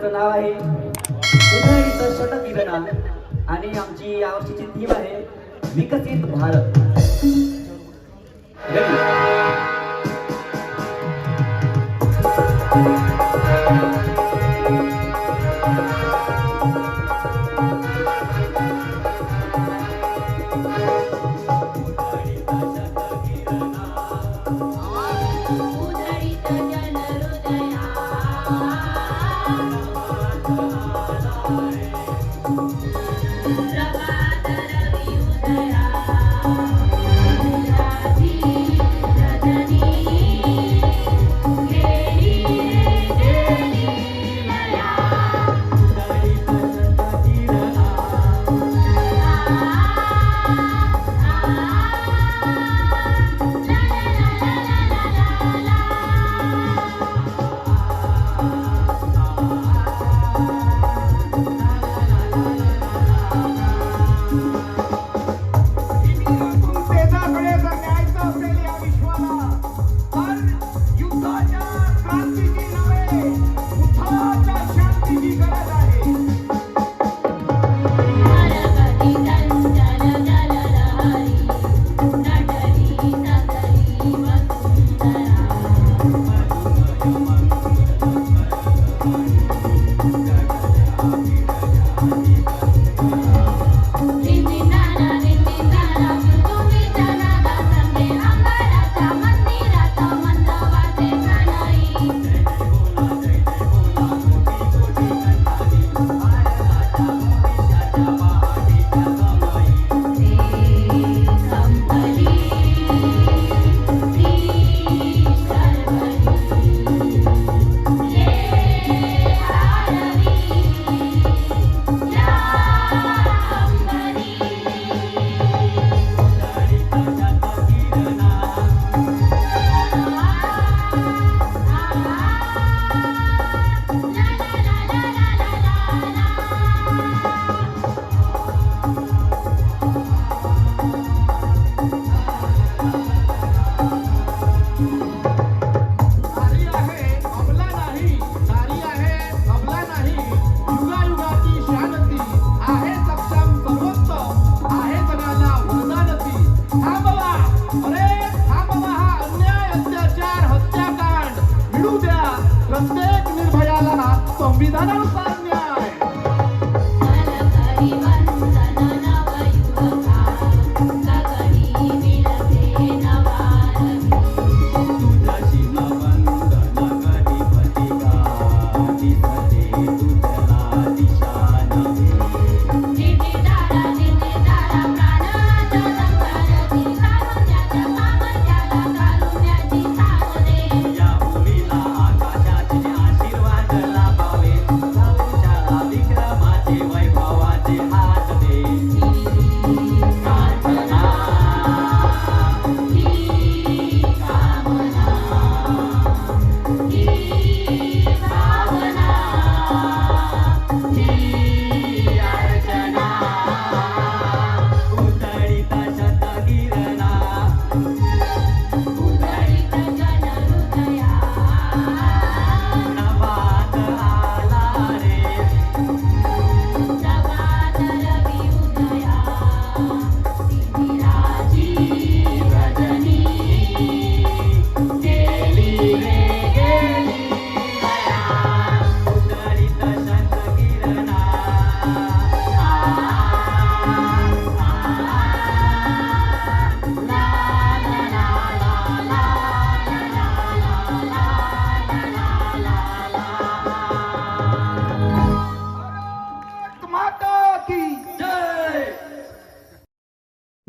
गीताचं नाव आहे. षटक दिलं आणि आमची यावर्षीची थीम आहे विकसित भारत. अरे थांबवा हा अन्याय अत्याचार हत्याकांड. मिळू द्या. प्रत्येक निर्भयाला संविधानानुसार